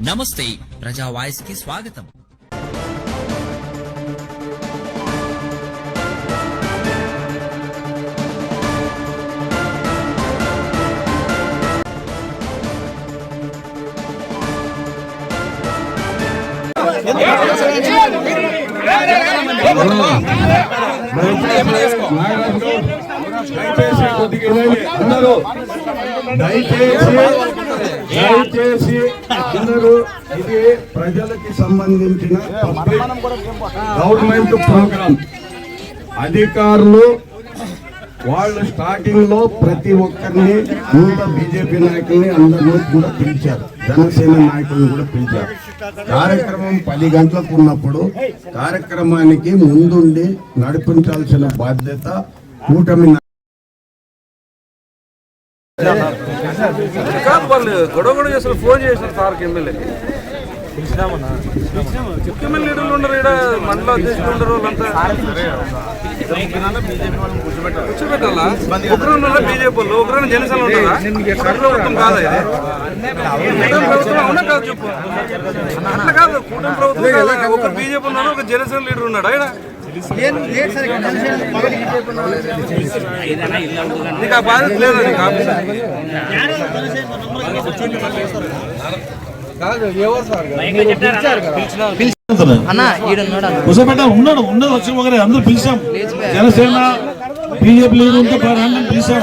నమస్తే ప్రజా వాయిస్కి స్వాగతం. దయచేసి కొద్దిగా దయచేసి అందరూ ఇది ప్రజలకి సంబంధించిన గవర్నమెంట్ ప్రోగ్రామ్. అధికారులు వాళ్ళు స్టార్టింగ్లో ప్రతి ఒక్కరిని నూట బీజేపీ నాయకుల్ని అందరినీ కూడా పిలిచారు. జనసేన నాయకులను కూడా పిలిచారు. కార్యక్రమం పది గంటలకు ఉన్నప్పుడు కార్యక్రమానికి ముందుండి నడిపించాల్సిన బాధ్యత కూటమి కాదు వాళ్ళు గొడవ గొడవ చేస్తారు ఫోన్ చేస్తారు సార్కి ఎమ్మెల్యే. ముఖ్యమైన లీడర్లు ఉండరు ఇక్కడ మండల అధ్యక్షులు ఉండరు వాళ్ళంతా. కూర్చోబెట్టాలా. ఒకరు ఉన్నారా బీజేపీ వాళ్ళు? ఒకరు జనసేన ఉంటారా కూటమి ప్రభుత్వం కాదా ఇది? కూటమి ప్రభుత్వం అవునా కాదు చెప్పు. అట్లా కాదు కూటమి ప్రభుత్వం కాదా? ఒక బీజేపీ ఉన్నాడు ఒక జనసేన లీడర్ ఉన్నాడు ఆయన నీకు ఆ బాధ్యత లేదా నీకు ఆఫీస్ కూర్చోబెట్టాం ఉన్నాడు ఉన్నది వచ్చి ఒకరే అందరూ పిలిచాం. జనసేన బీజేపీ లీడర్ ఉంటే అందరం పిలిచాం.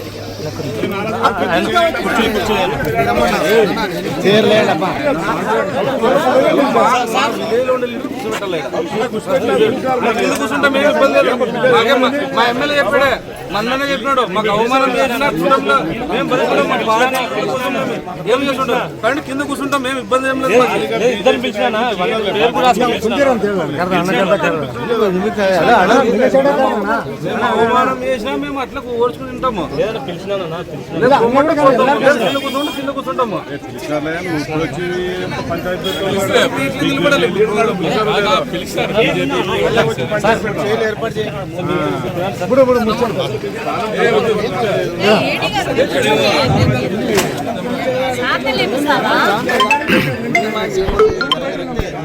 పిలిచానా? ఎందుకు ఇబ్బంది మా ఎమ్మెల్యే చెప్పాడే మన్ననే చెప్పినాడు మాకు అవమానం చేసినా చూడంలో మేము. ఏం చేస్తుంటాం కానీ కింద కూర్చుంటాం మేము ఇబ్బంది ఏం లేదు. అవమానం చేసినా మేము అట్లా ఓడ్చుకుని ఉంటాము కింద కూర్చుంటాం కింద కూర్చుంటాము. ఇట్లా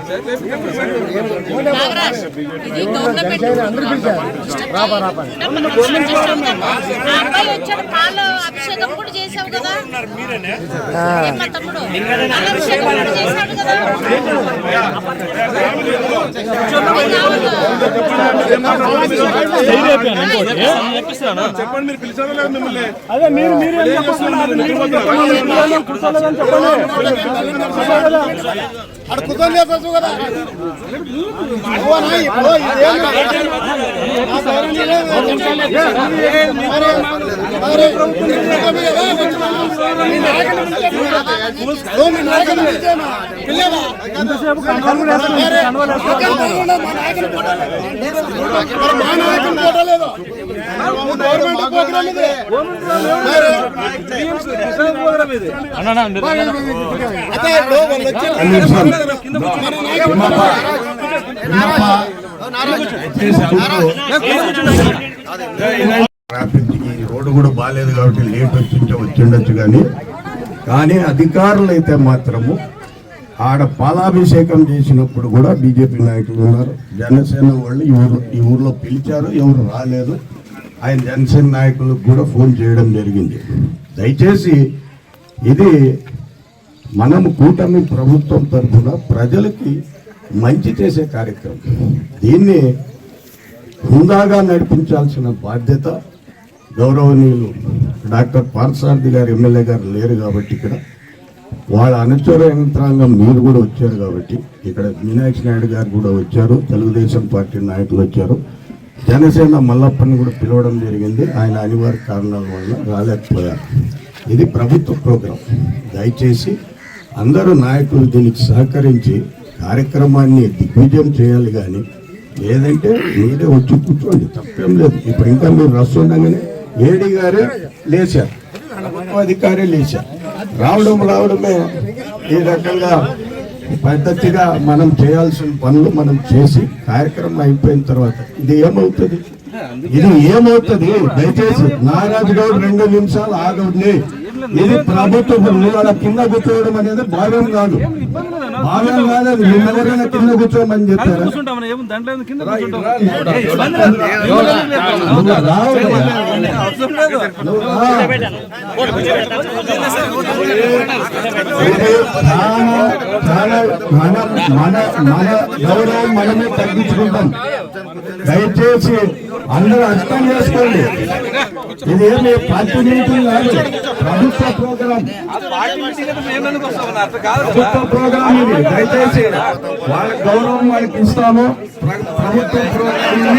నిలబడాలి. సాతలేమిస్తావా నాగరాజ్ ఇది గవర్నమెంట్ ఆ అబ్బాయి వచ్చాడు పాల అభిషేకం కూడా చేసావు కదా ఏం మా తమ్ముడు పాల అభిషేకం కూడా చేశాడు రోడ్డు కూడా బాగాలేదు కాబట్టి లేట్ వచ్చింటే వచ్చిండొచ్చు కానీ కానీ అధికారులు అయితే మాత్రము ఆడ పాలాభిషేకం చేసినప్పుడు కూడా బీజేపీ నాయకులు ఉన్నారు. జనసేన వాళ్ళు ఈ ఊరు ఈ ఊర్లో పిలిచారు ఎవరు రాలేదు. ఆయన జనసేన నాయకులకు కూడా ఫోన్ చేయడం జరిగింది. దయచేసి ఇది మనం కూటమి ప్రభుత్వం తరఫున ప్రజలకి మంచి చేసే కార్యక్రమం. దీన్ని హుందాగా నడిపించాల్సిన బాధ్యత గౌరవనీయులు డాక్టర్ పార్థసారథి గారు ఎమ్మెల్యే గారు లేరు కాబట్టి ఇక్కడ. వాళ్ళ అనుచర యంత్రాంగం మీరు కూడా వచ్చారు కాబట్టి ఇక్కడ మీనాక్షి నాయుడు గారు కూడా వచ్చారు తెలుగుదేశం పార్టీ నాయకులు వచ్చారు. జనసేన మల్లప్పని కూడా పిలవడం జరిగింది. ఆయన అనివార్య కారణాల వల్ల రాలేకపోయారు. ఇది ప్రభుత్వ ప్రోగ్రాం. దయచేసి అందరూ నాయకులు దీనికి సహకరించి కార్యక్రమాన్ని దిగ్విజయం చేయాలి కానీ లేదంటే మీరే వచ్చి కూర్చోండి. తప్పేం లేదు. ఇప్పుడు ఇంకా మీరు రస్తుండగానే ఏడి గారే లేచారు. అధికారే లేచారు. రావడం రావడమే ఈ రకంగా పద్ధతిగా మనం చేయాల్సిన పనులు మనం చేసి కార్యక్రమం అయిపోయిన తర్వాత ఇది ఏమవుతుంది? ఇది ఏమవుతుంది? దయచేసి నారాజు గౌడ్ రెండు నిమిషాలు ఆగండి. ఇది ప్రభుత్వం నువ్వు అలా కింద కూర్చోవడం అనేది భావ్యం కాదు. భావ్యం కాదు అది ఎవరైనా కింద కూర్చోమని చెప్పారా? మన మన గౌరవం మనమే తగ్గించుకుంటాం. దయచేసి అందరూ అర్థం చేసుకోండి. ఇదేమి పార్టీ మీటింగ్ కాదు ప్రభుత్వ ప్రోగ్రాం. ప్రభుత్వ ప్రోగ్రాం ఇది. దయచేసి వాళ్ళ గౌరవం వాళ్ళకి ఇస్తాము. ప్ర- ప్రభుత్వ ప్రోగ్రాం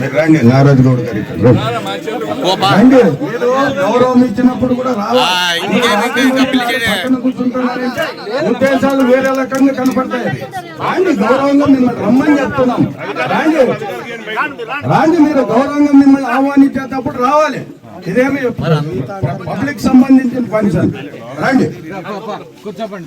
మీరు రండి. నారాజు గౌడ్ గారి ఇక్కడ. రండి. మీరు గౌరవం ఇచ్చినప్పుడు కూడా ఉద్దేశాలు వేరే రకంగా కనపడతాయి. రాండి గౌరవంగా మిమ్మల్ని రమ్మని చెప్తున్నాం. రాండి. రాండి మీరు గౌరవంగా మిమ్మల్ని ఆహ్వానించేటప్పుడు రావాలి. ఇదేమి పబ్లిక్ సంబంధించిన పని సార్. రండి. కూర్చోపండి